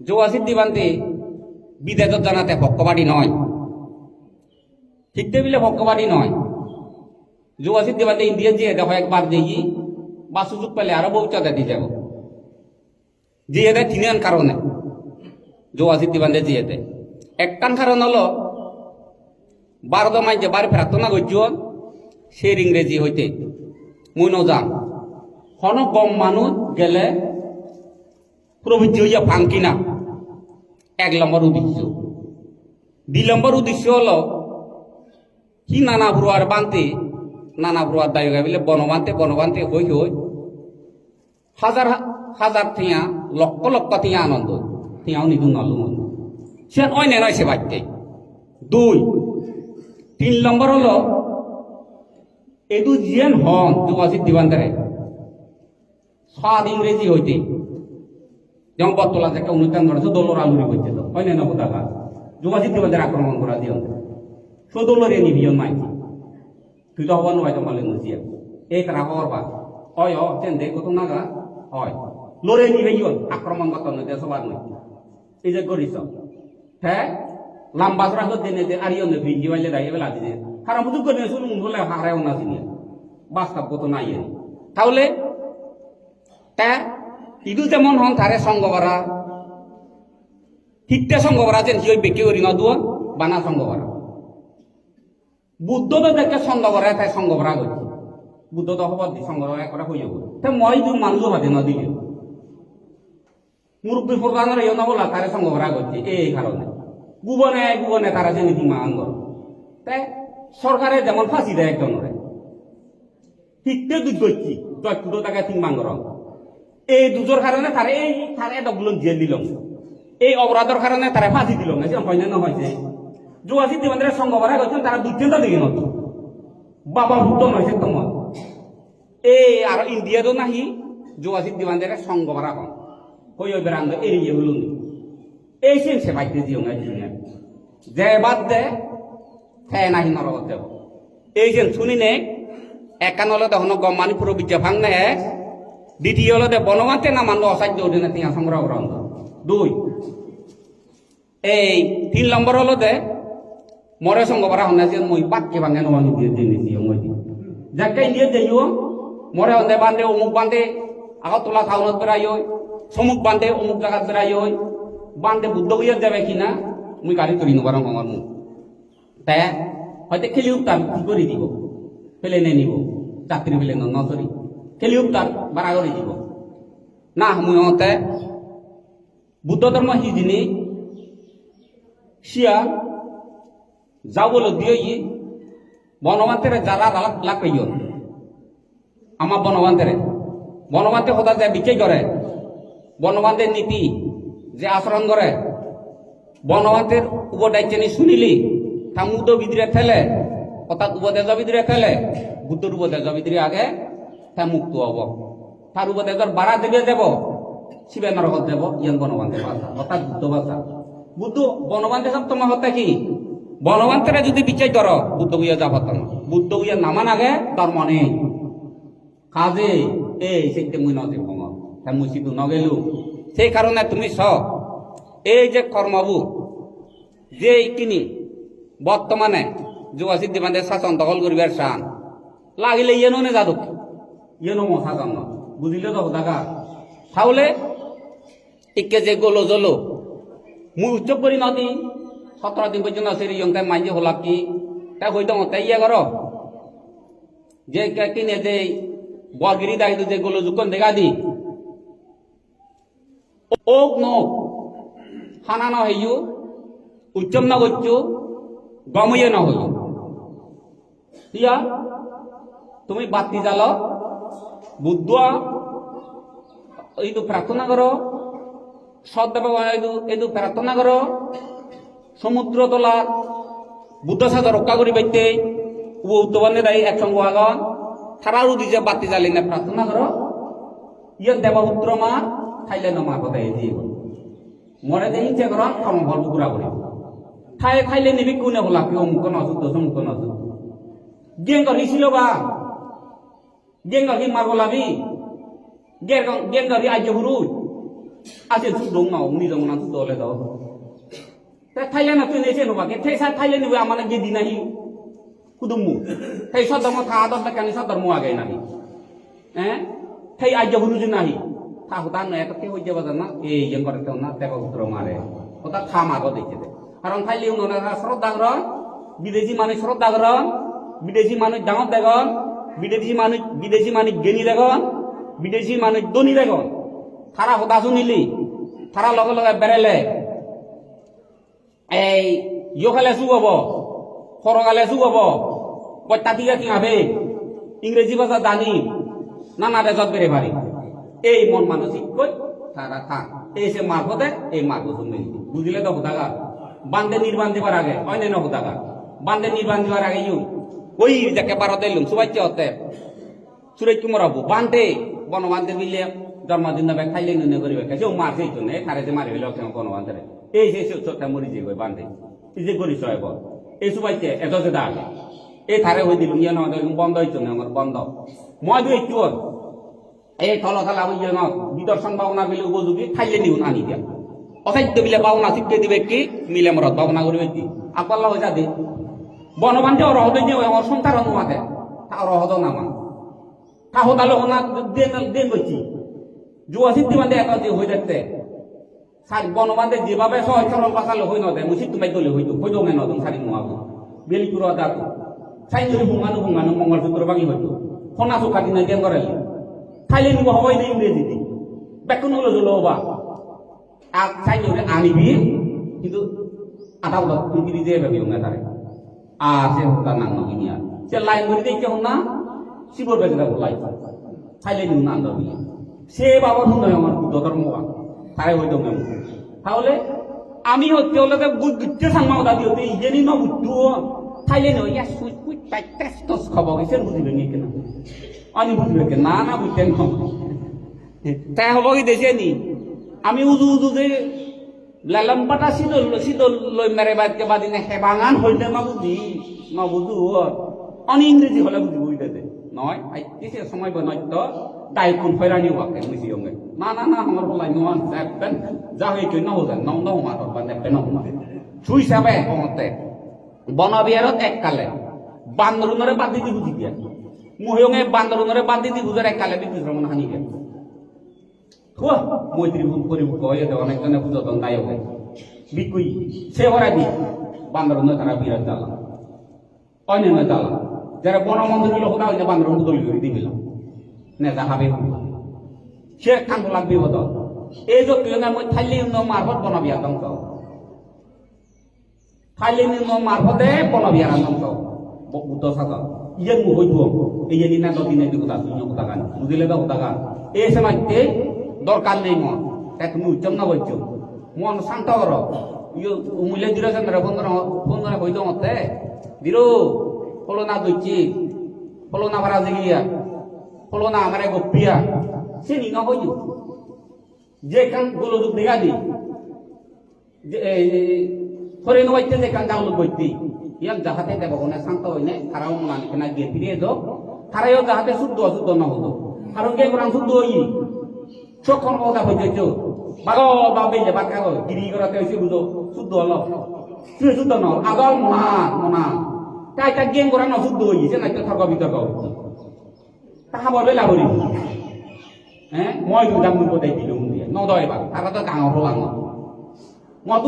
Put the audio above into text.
জোয়াসির দিবান্তে বিদেশত জানাতে পক্ষপাতি নয়। ঠিক টেবিলে পক্ষপাতি নয়। জোয়াসির দিবান্তে ইন্ডিয়া যে দেখো একবার যেই বা সুযোগ পেলে আরও বহুচাতে দিয়ে যাব। জিয়ে দেয় তিনজন কারণে জোয়াসির দিবান্তে জিয়ে দেয় একটান কারণ হলো, বারো মাই যে বারে প্রার্থনা করছ সে ইংরেজি হইতে মুই নজান হন গম মানুষ গেলে প্রবৃত্তি হইয়া ফাঙ্কি না। এক নম্বর উদ্দেশ্য। দুই নম্বর উদ্দেশ্য হলো, কি নানা ভুয়ার বানতে, নানা ভুয়ার দায় বলে বনবান্তে বনবান্তে হই হই। হাজার হাজার থিয়া, লক্ষ লক্ষ থিয়া আনন্দ। থিয়াও নিদু নলু মন সে অন্য নয় সে বাড়তে। দুই, তিন নম্বর হলো, এদু জিয়েন হন যোগাসিদ দিবান্তারে সাত ইংরেজি হইতে যেমন বর্তলা থেকে অনুষ্ঠান করেছে দোলর আলুরি হইতে তো। হয় না নব টাকা যোগাসিদ দিবান্তারে আক্রমণ করা দিয়ন সদোলরে নিবিয়ন মাইকি তুই তো হবার নয় তোমালে নজিয়া এই তারা হওয়ার বা হয় হ চেন দে, কত নাগা হয়। লরে নিবে ইয়ন আক্রমণ করতে নয় সবার নয়। এই যে করিস হ্যাঁ লাম্বা সরা তো দেনে দে আর ইয়ন ভিজি বাইলে দাইয়ে বেলা দিনে কারণ বুঝু করে শুনুন বলে হারায় না দিনে বাস্তব কত নাই তাহলে, তা ইদু যেমন হন তারে সঙ্গ করা ঠিকতে সঙ্গ করা যেন হিও বেকে করি ন দুয়া, বানা সঙ্গ করা বুদ্ধ তো দেখে সঙ্গ করা তাই সঙ্গ করা গেছে বুদ্ধ তো হবার দি সঙ্গ করা করা হইব তে মই দু মানুষ হাতে ন দিলে। মুরব্বী প্রধানের ইয়ে নবলা তারে সঙ্গ করা গেছে এই কারণে। গুবনে গুবনে তারা যে নীতি মাঙ্গ তাই সরকারে যেমন ফাঁসি দেয় একজনের, ঠিকতে দুধ করছি জয়পুর টাকা তিন মাঙ্গর এই দুজোর কারণে তারে এই তারে ডগুলো জেল দিল। এই অপরাধের কারণে তারা ফাঁসি দিল। না হয় না না হয়েছে যোগাসি দেবেন্দ্রের সঙ্গ গেছেন তারা দুর্চিন্তা দিকে নত বাবা ভুক্ত নয় তোমার এই আর ইন্ডিয়াতো নাহি যোগাসি দেবেন্দ্রের সঙ্গ করা হন। হই ওই বেড়ান্দ এড়িয়ে হলো নি এই সেন সে বাইতে দিও না দুনিয়া যে বাদ দে হ্যাঁ নাহি নরকত দেব এই যে শুনি নে? একান হলে তখন গমানি পুরো বিদ্যা ভাঙ নে? দ্বিতীয় হলে দে বনমাতে না মানলো অসাধ্য ওঠে না তিয়া সংগ্রহ করা দুই, এই তিন নম্বর হলো দে মরে সঙ্গ করা হন যে মই পাক্কে ভাঙে নমানি দিয়ে দিয়ে দিয়ে মই যাকে দিয়ে যাইও মরে হন্দে বান্ধে অমুক বান্ধে আগরতলা টাউনত বেড়াই সমুক বান্ধে অমুক জায়গাত বেড়াই বান্ধে বুদ্ধ হইয়া যাবে কিনা মুই গাড়ি তৈরি নবার আমার মুখ। তাই হয়তো খেলি উত্তার কি করে দিব? ফেলে নে নিব? চাকরি ফেলে খেলি উত্তার বাড়া করে দিব। না হতে বুদ্ধ ধর্ম সিজিনি সিয়া যাবলো দিয়ে বনবান্তের যারা লাগ পাইও আমার বনবান্তের বনবান্তে সদা যে বিক্রি করে বনবান্তের নীতি যে আচরণ করে বনবান্তের উপদায়িত্বনি শুনিলি তামুদ ভিতরে ফেলে অর্থাৎ উপদেশ ভিতরে ফেলে বুদ্ধর উপদেশ ভিতরে আগে তা মুক্ত হব। তার উপদেশর বাড়া দেবে যাব শিবে নরকত যাব ইয়ান বনবান্তে ভাষা অর্থাৎ বুদ্ধ ভাষা বুদ্ধ বনবান্তে সব তোমার হত্যা কি? বনবান্তেরা যদি বিচার কর বুদ্ধ গুইয়া যাব তোমার। বুদ্ধ গুইয়া নামান আগে ধর্ম মনে। কাজে এই সেইতে মুই নদী তা মুই সিধু নগেলু। সেই কারণে তুমি স এই যে কর্মবু যে কিনি বর্তমানে যুবাসী দিবান্দের শাসন দখল করিবার শান লাগিলে ইয়েনো নে যাদক ইয়েনো মো শাসন ন। বুঝিলে তো দাগা তাহলে ইকে যে গলো জলো মুই উচ্চ করি নদী সতেরো দিন পর্যন্ত আছে ইয়ং তাই মাইজে হলা কি? তাই হইতো তাই ইয়ে কর যে কিনে যে বরগিরি দায়িত্ব যে গলো যুকন দেখা দি। ওক নো হানা ন হইয়ু উচ্চম ন গচ্ছু গমইয়ে ন হইয়ু ইয়া তুমি বাতি জাল প্রার্থনা করো। সদ্দেব এইটো এইটো প্রার্থনা করো। সমুদ্র তোলা, বুদ্ধ সাথে রক্ষা করি বাইতে ও উত্তবানে দায়ী একসঙ্গ আগন। তারাও দিছে বাতি জ্বালি না প্রার্থনা করো। ইয়ে দেবপুত্র মা, খাইলে নমা কথা এই দিয়ে। মরে যে হিংসে কর কর্ম ফল পুরা করি খাই খাইলে নিবি কোনে হলা কেউ মুখ নসুদ্ধ মুখ নসুদ্ধ গেঙ্গ রিছিল বা। গেঙ্গ কি মারবো লাবি গেঙ্গ গেঙ্গ রি আজ্য হুরুজ আছে সুদ দং নাও নি দং না সুদ দলে দাও তা থাইল্যান্ড তুই নেছে নোবাকে থাই সার থাইল্যান্ড নিবে আমার গেদি নাহি কুদুমু থাই সদম থা দম কানি সদম আগে নাহি eh thầy ai cho huru nahi tha hutan na ta ho jaba na e yang kor ta na ta ko utro mare ওটা থামা গো দেখতে দে কারণ খাইলে উনো না শ্রদ্ধা গ্রহণ বিদেশি মানুষ শ্রদ্ধা গ্রহণ বিদেশি মানুষ ডাঙর দেখন বিদেশি মানুষ বিদেশি মানুষ জ্ঞানী দেখন বিদেশি মানুষ ধনী দেখন তারা হতা শুনিলি তারা লগে লগে বেড়েলে। এই ইয়খালে চুব হব। সরকালে চুব হব। পত্যাতিকা কি হবে ইংরেজি ভাষা জানি। নানা দেশত বেড়ে পারি এই মন মানসিক কই। তারা থাক এই সে মারফতে এই শুনবে বুঝলে তো হুদাগা বান্ধে নির্বাণ দিবার আগে। অন্যান্য হুদাগা বান্ধে নির্বাণ দিবার আগে ইউ। ওই যাকে পারতে এলুম সুবাইতে হতে সুরেশ কুমার বাবু বান্ধে বনবান্ধে বিলে জন্মদিন দেবে খাইলে নুনে করিবে কেউ মার সেই জন্য খারে যে মারি হইলে বনবান্ধে এই সেই ছোটটা মরি যে বান্ধে এই যে করিস এবার এই সুবাইতে এত যে দাগ। এই থারে হয়ে দিলুম ইয়ে নয় বন্ধ হইতো না আমার, বন্ধ। মই দুই একটু এই থল থালা ইয়ে ন বিদর্শন ভাবনা বিলে উপযোগী, খাইলে নিউন আনি দিয়া। অসাধ্য বিলে ভাবনা শিখতে দিবে কি? মিলে মরত ভাবনা করবে কি? আকল্লা হয়ে যাবে বনবান্ধে অরহদ দিয়ে সংসার অনুমাতে তা অরহদ নামা। তা হতালো হনা দেন দেন সিদ্ধি বান্ধে এটা যে হয়ে দেখতে। সার বনবান্ধে যেভাবে সহজ সরল বাঁচালো হই নদে, মুসিদ তুমি দলে হইতো হইতো মেন নদম সারি নোয়াবো বেলি কুড়া দাঁত সাইন যদি বুঙানো বুঙানো মঙ্গলসূত্র ভাঙি হইতো। খনা চোখা দিনে জ্ঞান করালি খাইলে নিব হবাই নেই ইংরেজি দি বেকুন হলো জলো হবা আর যদি আনিবি, কিন্তু আধা বলা তুমি যে ভাবি হঙ্গা তারে। আর সে তার নাম নগিনি আর সে লাইন করে দেখতে হন না, শিবর বেজে যাব লাইন। খাইলে নিব না আন্দর সে বাবার হুন আমার বুদ্ধ ধর্ম তাই হইত মেম। তাহলে আমি হচ্ছে হলে বুদ্ধে সাংমা দাদি হতে ইজেনি ন বুদ্ধ খাইলে নয় ইয়া সুই কুই তাই টেস্টস খাব গেছে বুঝিবে নি কেন? আমি বুঝবে কে? না না বুঝতে ন। তাই হব কি দেশে নি? আমি উজু উজু যে লালম্পাটা সিদল সিদল লই মেরে বাদকে বাদিনে হেবাঙান হইলে না বুঝি না বুঝু অন ইংরেজি হলে বুঝি বুঝতে নয় আইতিছে সময় বনত্য দায়কুন ফয়রানি ওয়াকে মুসি ওঙ্গে না না না আমার বলাই নোয়ান সাহেব যা হই কই নাও জান নাও নাও মার বান্দে পেন মা ছুই সাবে কমতে বনবিহারত এককালে বান্দরুনরে বাদি দি বুঝি দিয়া মহিয়ঙে বান্দরুনরে বাদি দি বুঝার এককালে বিদ্যুৎ ভ্রমণ হানি গেল থুয়া মৈত্রী ভূম করি কয়ে দে অনেকজনে বুঝতন দায়। হয় বিকুই সে হরা দি বান্দরুন তারা বিরাট জ্বালা অন্য জ্বালা যারা বন মন্দির হলো হোদা হইলে বান্দরুন দলি করে দিবিল নেতা হাবে সে খান লাগবে হতো এই যে তুই মই থাইলি মারফত বনবিয়া দংশ থাইলি মারফতে বনবিয়া দংশ বুদ্ধ সাগর ইয়ে মু হইতো এই যে দিনা দদিনে কথা তুই কথা গান। বুঝিলে কথা গান। এই সময়তে দরকার নেই মন। এক মু উচ্চম না বলছো মন শান্ত কর। উমুলে দির চন্দ্র করে ফোন করে কইতো মতে। দিরো হলো না দইছি হলো না ভাড়া জিগিয়া হলো না আমারে গপিয়া। সে নি না হইতো যে কানগুলো দুধ দেখা দি ফরে নবাইতে যে কান ডাউনলোড করতি ইয়াক যাহাতে দেব কোনে শান্ত হইনে তারাও মনানি কেনা গিয়ে ফিরিয়ে দো তারাও যাহাতে শুদ্ধ অশুদ্ধ না হতো। কারণ কে কোরআন শুদ্ধ হই চোখন কথা হইতেছ বাগ বাবে যে কাগজ গিরি করাতে হয়েছে বুঝো শুদ্ধ হলো। তুই শুদ্ধ ন আগল মনা মনা। তাই তা গেম করা অশুদ্ধ হয়েছে না তর্ক বিতর্ক তাহা বলে লাভরি হ্যাঁ মই দুটা মূল্য দেই দিলো। নদয় বা তারা তো লাঙৰ মই